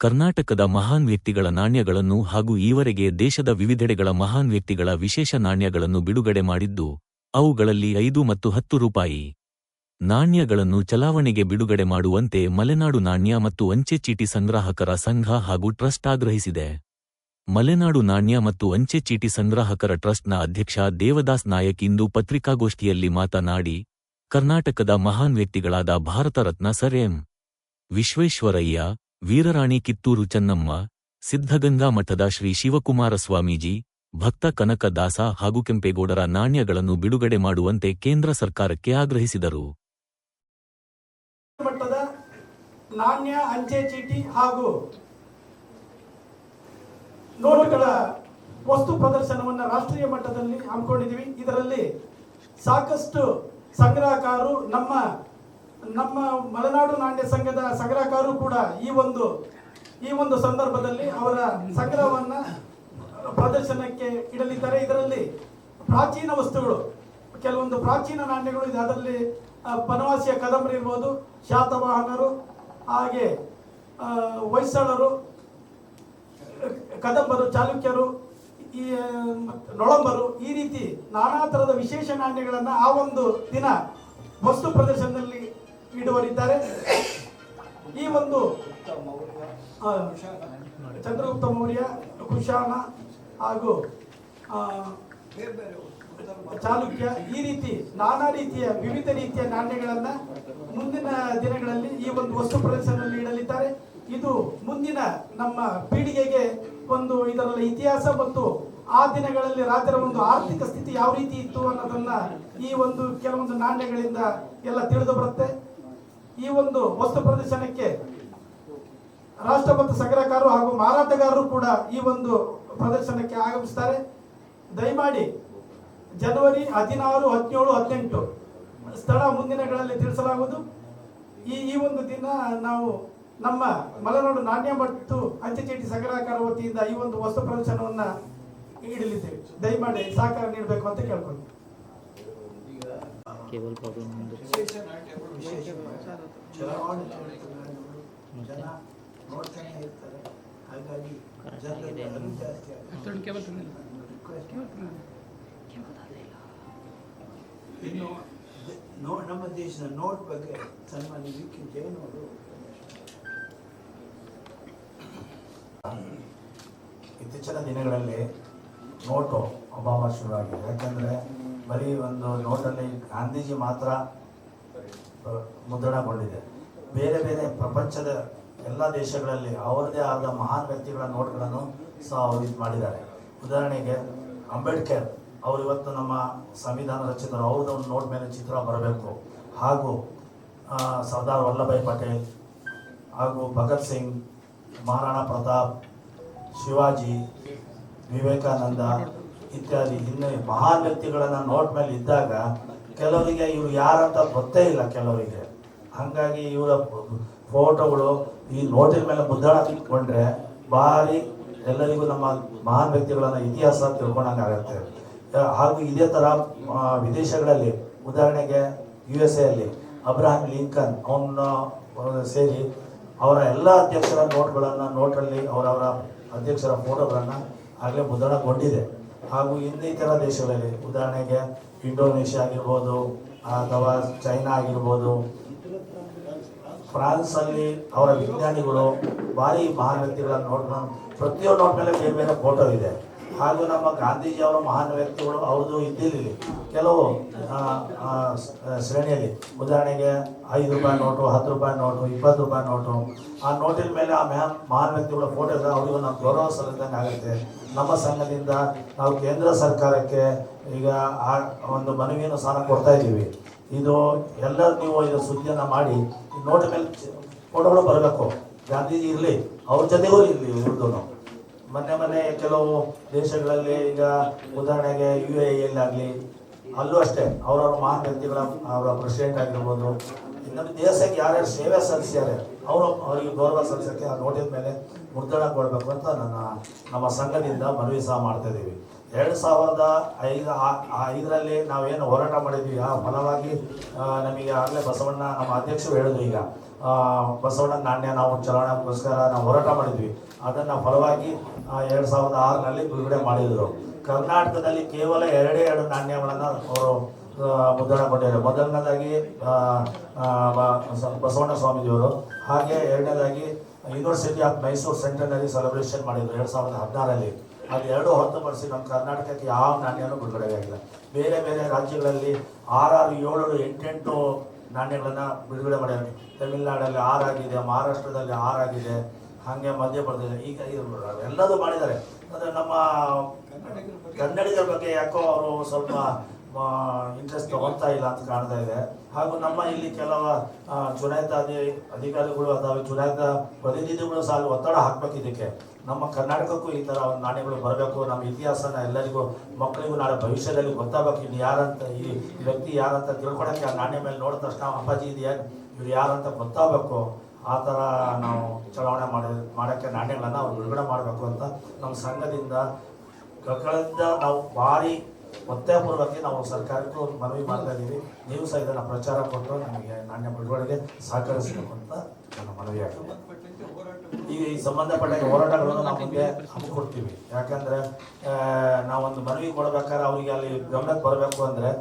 ಕರ್ನಾಟಕದ ಮಹಾನ್ ವ್ಯಕ್ತಿಗಳ ನಾಣ್ಯಗಳನ್ನು ಹಾಗೂ ಈವರೆಗೆ ದೇಶದ ವಿವಿಧೆಡೆಗಳ ಮಹಾನ್ ವ್ಯಕ್ತಿಗಳ ವಿಶೇಷ ನಾಣ್ಯಗಳನ್ನು ಬಿಡುಗಡೆ ಮಾಡಿದ್ದು, ಅವುಗಳಲ್ಲಿ ಐದು ಮತ್ತು ಹತ್ತು ರೂಪಾಯಿ. ನಾಣ್ಯಗಳನ್ನು ಚಲಾವಣೆಗೆ ಬಿಡುಗಡೆ ಮಾಡುವಂತೆ ಮಲೆನಾಡು ನಾಣ್ಯ ಮತ್ತು ಅಂಚೆ ಚೀಟಿ ಸಂಗ್ರಾಹಕರ ಸಂಘ ಹಾಗೂ ಟ್ರಸ್ಟ್ ಆಗ್ರಹಿಸಿದೆ. ಮಲೆನಾಡು ನಾಣ್ಯ ಮತ್ತು ಅಂಚೆ ಚೀಟಿ ಸಂಗ್ರಾಹಕರ ಟ್ರಸ್ಟ್ನ ಅಧ್ಯಕ್ಷ ದೇವದಾಸ್ ನಾಯಕ್ ಇಂದು ಪತ್ರಿಕಾಗೋಷ್ಠಿಯಲ್ಲಿ ಮಾತನಾಡಿ, ಕರ್ನಾಟಕದ ಮಹಾನ್ ವ್ಯಕ್ತಿಗಳಾದ ಭಾರತ ರತ್ನ ಸರ್ ಎಂ. ವಿಶ್ವೇಶ್ವರಯ್ಯ ವೀರರಾಣಿ ಕಿತ್ತೂರು ಚೆನ್ನಮ್ಮ, ಸಿದ್ಧಗಂಗಾ ಮಠದ ಶ್ರೀ ಶಿವಕುಮಾರ ಸ್ವಾಮೀಜಿ, ಭಕ್ತ ಕನಕ ದಾಸ ಹಾಗೂ ಕೆಂಪೇಗೌಡರ ನಾಣ್ಯಗಳನ್ನು ಬಿಡುಗಡೆ ಮಾಡುವಂತೆ ಕೇಂದ್ರ ಸರ್ಕಾರಕ್ಕೆ ಆಗ್ರಹಿಸಿದರು. ಮಟ್ಟದ ನಾಣ್ಯ, ಅಂಚೆ, ಚೀಟಿ ಹಾಗೂ ನೋಟುಗಳ ವಸ್ತು ಪ್ರದರ್ಶನವನ್ನು ರಾಷ್ಟ್ರೀಯ ಮಟ್ಟದಲ್ಲಿ ಹಮ್ಮಿಕೊಂಡಿದ್ದೀವಿ. ಇದರಲ್ಲಿ ಸಾಕಷ್ಟು ಸಂಗ್ರಹಕಾರರು ನಮ್ಮ ನಮ್ಮ ಮಲೆನಾಡು ನಾಣ್ಯ ಸಂಘದ ಸಂಗ್ರಹಕಾರರು ಕೂಡ ಈ ಒಂದು ಈ ಒಂದು ಸಂದರ್ಭದಲ್ಲಿ ಅವರ ಸಂಗ್ರಹವನ್ನ ಪ್ರದರ್ಶನಕ್ಕೆ ಇಡಲಿದ್ದಾರೆ. ಇದರಲ್ಲಿ ಪ್ರಾಚೀನ ವಸ್ತುಗಳು, ಕೆಲವೊಂದು ಪ್ರಾಚೀನ ನಾಣ್ಯಗಳು ಇದೆ. ಅದರಲ್ಲಿ ಬನವಾಸಿಯ ಕದಂಬರಿ ಇರ್ಬೋದು, ಶಾತವಾಹನರು, ಹಾಗೆ ಹೊಯ್ಸಳರು, ಕದಂಬರು, ಚಾಲುಕ್ಯರು, ಈ ನೊಳಂಬರು, ಈ ರೀತಿ ನಾನಾ ಥರದ ವಿಶೇಷ ನಾಣ್ಯಗಳನ್ನು ಆ ಒಂದು ದಿನ ವಸ್ತು ಪ್ರದರ್ಶನದಲ್ಲಿ ಇಡುವರಿದ್ದಾರೆ ಈ ಒಂದು ಚಂದ್ರಗುಪ್ತ ಮೌರ್ಯ ಕುಶಾನ ಹಾಗೂ ಚಾಲುಕ್ಯ ಈ ರೀತಿ ನಾನಾ ರೀತಿಯ ವಿವಿಧ ರೀತಿಯ ನಾಣ್ಯಗಳನ್ನು ಮುಂದಿನ ದಿನಗಳಲ್ಲಿ ಈ ಒಂದು ವಸ್ತು ಪ್ರದರ್ಶನದಲ್ಲಿ ನೀಡಲಿದ್ದಾರೆ. ಇದು ಮುಂದಿನ ನಮ್ಮ ಪೀಳಿಗೆಗೆ ಒಂದು ಇದರ ಇತಿಹಾಸ ಮತ್ತು ಆ ದಿನಗಳಲ್ಲಿ ರಾಜರ ಒಂದು ಆರ್ಥಿಕ ಸ್ಥಿತಿ ಯಾವ ರೀತಿ ಇತ್ತು ಅನ್ನೋದನ್ನ ಈ ಒಂದು ಕೆಲವೊಂದು ನಾಣ್ಯಗಳಿಂದ ಎಲ್ಲ ತಿಳಿದು ಬರುತ್ತೆ. ಈ ಒಂದು ವಸ್ತು ಪ್ರದರ್ಶನಕ್ಕೆ ರಾಷ್ಟ್ರ ಸಂಗ್ರಹಕಾರರು ಹಾಗೂ ಮಾರಾಟಗಾರರು ಕೂಡ ಈ ಒಂದು ಪ್ರದರ್ಶನಕ್ಕೆ ಆಗಮಿಸ್ತಾರೆ. ದಯಮಾಡಿ ಜನವರಿ ಹದಿನಾರು, ಹದಿನೇಳು, ಹದಿನೆಂಟು ಸ್ಥಳ ಮುಂದಿನಗಳಲ್ಲಿ ತಿಳಿಸಲಾಗುವುದು. ಈ ಈ ಒಂದು ದಿನ ನಾವು ನಮ್ಮ ಮಲೆನಾಡು ನಾಣ್ಯ ಮತ್ತು ಅಂಚೆ ಚೀಟಿ ಸಂಗ್ರಹಕಾರ ವತಿಯಿಂದ ಈ ಒಂದು ವಸ್ತು ಪ್ರದರ್ಶನವನ್ನು ಇಡಲಿದ್ದೇವೆ. ದಯಮಾಡಿ ಸಹಕಾರ ನೀಡಬೇಕು ಅಂತ ಕೇಳ್ಕೊಂಡು ಕೇಬಲ್ ಪ್ರಾಬ್ಲಮ್ ಒಂದು ಜನ ನೋಡ್ತಾನೆ ಇರ್ತಾರೆ ಹಾಗಾಗಿ ಜನರಲ್ಲಿ ಅರಿವು ಜಾಸ್ತಿ ಆಗುತ್ತೆ. Request. ಇನ್ನು ಪ್ರಾಬ್ಲಮ್ ಒಂದು. ನಮ್ಮ ದೇಶದ ನೋಟ್ ಬಗ್ಗೆ ಸನ್ಮಾನ್ಯ ವಿ ಕೆ ಅವರು ಇತ್ತೀಚಿನ ದಿನಗಳಲ್ಲಿ ನೋಟು ಅಭಾವ ಶುರುವಾಗಿದೆ. ಯಾಕಂದರೆ ಬರೀ ಒಂದು ನೋಟಲ್ಲಿ ಗಾಂಧೀಜಿ ಮಾತ್ರ ಮುದ್ರಣಗೊಂಡಿದೆ. ಬೇರೆ ಬೇರೆ ಪ್ರಪಂಚದ ಎಲ್ಲ ದೇಶಗಳಲ್ಲಿ ಅವರದೇ ಆದ ಮಹಾನ್ ವ್ಯಕ್ತಿಗಳ ನೋಟ್ಗಳನ್ನು ಸಹ ಅವರು ಇದು ಮಾಡಿದ್ದಾರೆ. ಉದಾಹರಣೆಗೆ ಅಂಬೇಡ್ಕರ್ ಅವರು ಇವತ್ತು ನಮ್ಮ ಸಂವಿಧಾನ ರಚಿತರು, ಅವ್ರದ್ದು ಒಂದು ನೋಟ್ ಮೇಲೆ ಚಿತ್ರ ಬರಬೇಕು. ಹಾಗೂ ಸರ್ದಾರ್ ವಲ್ಲಭಾಯ್ ಪಟೇಲ್ ಹಾಗೂ ಭಗತ್ ಸಿಂಗ್, ಮಹಾರಾಣಾ ಪ್ರತಾಪ್, ಶಿವಾಜಿ, ವಿವೇಕಾನಂದ ಇತ್ಯಾದಿ. ಇನ್ನು ಮಹಾನ್ ವ್ಯಕ್ತಿಗಳನ್ನ ನೋಟ್ ಮೇಲೆ ಇದ್ದಾಗ ಕೆಲವರಿಗೆ ಇವ್ರು ಯಾರಂತ ಗೊತ್ತೇ ಇಲ್ಲ ಕೆಲವರಿಗೆ. ಹಾಗಾಗಿ ಇವರ ಫೋಟೋಗಳು ಈ ನೋಟಿನ ಮೇಲೆ ಮುದ್ರಣ ಇಟ್ಕೊಂಡ್ರೆ ಭಾರಿ ಎಲ್ಲರಿಗೂ ನಮ್ಮ ಮಹಾನ್ ವ್ಯಕ್ತಿಗಳನ್ನ ಇತಿಹಾಸ ತಿಳ್ಕೊಂಡಂಗಾಗತ್ತೆ ಹಾಗೂ ಇದೇ ಥರ ವಿದೇಶಗಳಲ್ಲಿ, ಉದಾಹರಣೆಗೆ ಯು ಎಸ್ ಎಲ್ಲಿ ಅಬ್ರಾಹಿಂ ಲಿಂಕನ್ ಅವನ್ನ ಸೇರಿ ಅವರ ಎಲ್ಲ ಅಧ್ಯಕ್ಷರ ನೋಟ್ಗಳನ್ನು ನೋಟಲ್ಲಿ ಅವರವರ ಅಧ್ಯಕ್ಷರ ಫೋಟೋಗಳನ್ನು ಆಗಲೇ ಮುದ್ರಣಗೊಂಡಿದೆ. ಹಾಗೂ ಇನ್ನಿತರ ದೇಶಗಳಲ್ಲಿ, ಉದಾಹರಣೆಗೆ ಇಂಡೋನೇಷ್ಯಾ ಆಗಿರ್ಬೋದು ಅಥವಾ ಚೈನಾ ಆಗಿರ್ಬೋದು, ಫ್ರಾನ್ಸಲ್ಲಿ ಅವರ ವಿಜ್ಞಾನಿಗಳು ಭಾರಿ ಮಹಾನ್ ವ್ಯಕ್ತಿಗಳ ನೋಡ್ಕೊಂಡು ಪ್ರತಿಯೊಂದು ನೋಟ್ ಮೇಲೆ ಬೇರೆ ಬೇರೆ ಫೋಟೋ ಇದೆ. ಹಾಗೂ ನಮ್ಮ ಗಾಂಧೀಜಿ ಅವರ ಮಹಾನ್ ವ್ಯಕ್ತಿಗಳು ಅವ್ರದ್ದು ಇದ್ದಿರಲಿ ಕೆಲವು ಶ್ರೇಣಿಯಲ್ಲಿ. ಉದಾಹರಣೆಗೆ ಐದು ರೂಪಾಯಿ ನೋಟು, ಹತ್ತು ರೂಪಾಯಿ ನೋಟು, ಇಪ್ಪತ್ತು ರೂಪಾಯಿ ನೋಟು. ಆ ನೋಟಿನ ಮೇಲೆ ಆ ಮ್ಯಾನ್ ಮಹಾನ್ ವ್ಯಕ್ತಿಗಳ ಫೋಟೋ ಇದ್ದರೆ ಅವರಿಗೂ ನಮ್ಮ ಗೌರವ ಸಲ್ಲಿಸಿದಂಗೆ ಆಗುತ್ತೆ. ನಮ್ಮ ಸಂಘದಿಂದ ನಾವು ಕೇಂದ್ರ ಸರ್ಕಾರಕ್ಕೆ ಈಗ ಆ ಒಂದು ಮನವಿಯನ್ನು ಸಾಲ ಕೊಡ್ತಾ ಇದ್ದೀವಿ. ಇದು ಎಲ್ಲ ನೀವು ಇದು ಸುದ್ದಿಯನ್ನು ಮಾಡಿ ನೋಟ್ ಮೇಲೆ ಫೋಟೋಗಳು ಬರಬೇಕು. ಗಾಂಧೀಜಿ ಇರಲಿ, ಅವ್ರ ಜೊತೆಗೂ ಇರಲಿ ಇವ್ರದ್ದು ಮೊನ್ನೆ ಮೊನ್ನೆ ಕೆಲವು ದೇಶಗಳಲ್ಲಿ ಈಗ ಉದಾಹರಣೆಗೆ ಯು ಎ ಆಗಲಿ ಅಲ್ಲೂ ಅಷ್ಟೇ ಅವರವ್ರ ಮಹಾನ್ ವ್ಯಕ್ತಿಗಳ ಅವರ ಪ್ರೆಸಿಡೆಂಟ್ ಆಗಿರ್ಬೋದು ನಮ್ಮ ದೇಶಕ್ಕೆ ಯಾರ್ಯಾರು ಸೇವೆ ಸಲ್ಲಿಸ್ಯಾರೆ, ಅವರು, ಅವರಿಗೆ ಗೌರವ ಸಲ್ಲಿಸೋಕ್ಕೆ ಆ ನೋಟಿನ ಮೇಲೆ ಮುದ್ರಣ ಕೊಡಬೇಕು ಅಂತ ನನ್ನ, ನಮ್ಮ ಸಂಘದಿಂದ ಮನವಿ ಸಹ ಮಾಡ್ತಾ ಇದ್ದೀವಿ. ಎರಡು ಸಾವಿರದ ಐದು ಐದರಲ್ಲಿ ನಾವೇನು ಹೋರಾಟ ಮಾಡಿದ್ವಿ. ಆ ಫಲವಾಗಿ ನಮಗೆ ಆಗಲೇ ಬಸವಣ್ಣ ನಮ್ಮ ಅಧ್ಯಕ್ಷರು ಹೇಳಿದ್ರು ಈಗ. ಬಸವಣ್ಣ ನಾಣ್ಯ ನಾವು ಚಲಾವಣೆಗೋಸ್ಕರ ನಾವು ಹೋರಾಟ ಮಾಡಿದ್ವಿ. ಅದನ್ನು ಫಲವಾಗಿ ಎರಡು ಸಾವಿರದ ಆರರಲ್ಲಿ ಬಿಡುಗಡೆ ಮಾಡಿದರು. ಕರ್ನಾಟಕದಲ್ಲಿ ಕೇವಲ ಎರಡೇ ಎರಡು ನಾಣ್ಯಗಳನ್ನು ಅವರು ಕೊಟ್ಟಿದ್ದಾರೆ ಮೊದಲನೇದಾಗಿ ಬಸವಣ್ಣ ಸ್ವಾಮೀಜಿಯವರು, ಹಾಗೆ ಎರಡನೇದಾಗಿ ಯೂನಿವರ್ಸಿಟಿ ಆಫ್ ಮೈಸೂರು ಸೆಂಟರ್ನಲ್ಲಿ ಸೆಲೆಬ್ರೇಷನ್ ಮಾಡಿದರು ಎರಡು ಸಾವಿರದ ಹದಿನಾರರಲ್ಲಿ. ಅದು ಎರಡು ಹೊರತುಪಡಿಸಿ ನಮ್ಮ ಕರ್ನಾಟಕಕ್ಕೆ ಯಾವ ನಾಣ್ಯನೂ ಬಿಡುಗಡೆ ಆಗಿಲ್ಲ. ಬೇರೆ ಬೇರೆ ರಾಜ್ಯಗಳಲ್ಲಿ ಆರಾರು ಏಳು ಎಂಟೆಂಟು ನಾಣ್ಯಗಳನ್ನು ಬಿಡುಗಡೆ ಮಾಡಿದ್ದಾರೆ. ತಮಿಳುನಾಡಲ್ಲಿ ಆರಾಗಿದೆ, ಮಹಾರಾಷ್ಟ್ರದಲ್ಲಿ ಆರಾಗಿದೆ, ಹಾಗೆ ಮಧ್ಯಪ್ರದೇಶ ಈಗ ಎಲ್ಲದೂ ಮಾಡಿದ್ದಾರೆ. ಅಂದರೆ ನಮ್ಮ ಕನ್ನಡಿಗರ ಬಗ್ಗೆ ಯಾಕೋ ಅವರು ಸ್ವಲ್ಪ ಇಂಟ್ರೆಸ್ಟ್ ತಗೊಳ್ತಾ ಇಲ್ಲ ಅಂತ ಕಾಣ್ತಾ ಇದೆ. ಹಾಗೂ ನಮ್ಮ ಇಲ್ಲಿ ಕೆಲವು ಚುನಾಯಿತ ಅಧಿ- ಅಧಿಕಾರಿಗಳು ಅಥವಾ ಚುನಾಯಿತ ಪ್ರತಿನಿಧಿಗಳು ಸಹ ಒತ್ತಡ ಹಾಕ್ಬೇಕು ಇದಕ್ಕೆ. ನಮ್ಮ ಕರ್ನಾಟಕಕ್ಕೂ ಈ ಥರ ನಾಣ್ಯಗಳು ಬರಬೇಕು. ನಮ್ಮ ಇತಿಹಾಸನ ಎಲ್ಲರಿಗೂ, ಮಕ್ಕಳಿಗೂ ನಾಳೆ ಭವಿಷ್ಯದಲ್ಲಿ ಗೊತ್ತಾಗಬೇಕು ಇಲ್ಲಿ ಯಾರಂತ, ಈ ವ್ಯಕ್ತಿ ಯಾರಂತ ತಿಳ್ಕೊಳಕ್ಕೆ ಆ ನಾಣ್ಯ ಮೇಲೆ ನೋಡಿದ ತಕ್ಷಣ ಅಪ್ಪಾಜಿ ಇದೆಯಾ, ಇವ್ರು ಯಾರಂತ ಗೊತ್ತಾಗಬೇಕು. ಆ ಥರ ನಾವು ಚಲಾವಣೆ ಮಾಡಿ, ಮಾಡೋಕ್ಕೆ ನಾಣ್ಯಗಳನ್ನು ಅವ್ರು ಬಿಡುಗಡೆ ಮಾಡಬೇಕು ಅಂತ ನಮ್ಮ ಸಂಘದಿಂದ ಕಳೆದ ನಾವು ಭಾರಿ ಒತ್ತಾಯಪೂರ್ವಕವಾಗಿ ನಾವು ಸರ್ಕಾರಕ್ಕೂ ಮನವಿ ಮಾಡ್ತಾ ಇದ್ದೀವಿ ನೀವು ಸಹ ಇದನ್ನು ಪ್ರಚಾರ ಕೊಟ್ಟು ನಮಗೆ ನಾಣ್ಯ ಬಿಡುಗಡೆಗೆ ಸಹಕರಿಸಬೇಕು ಅಂತ ನನ್ನ ಮನವಿ ಆಗ್ತದೆ ಈ ಸಂಬಂಧಪಟ್ಟ ಹೋರಾಟಗಳನ್ನು ನಾವು ಮುಂದೆ ಹಮ್ಮಿಕೊಡ್ತೀವಿ ಯಾಕಂದ್ರೆ ನಾವೊಂದು ಮನವಿ ಕೊಡ್ಬೇಕಾದ್ರೆ ಅವರಿಗೆ ಅಲ್ಲಿ ಗಮನಕ್ಕೆ ಬರಬೇಕು ಅಂದ್ರೆ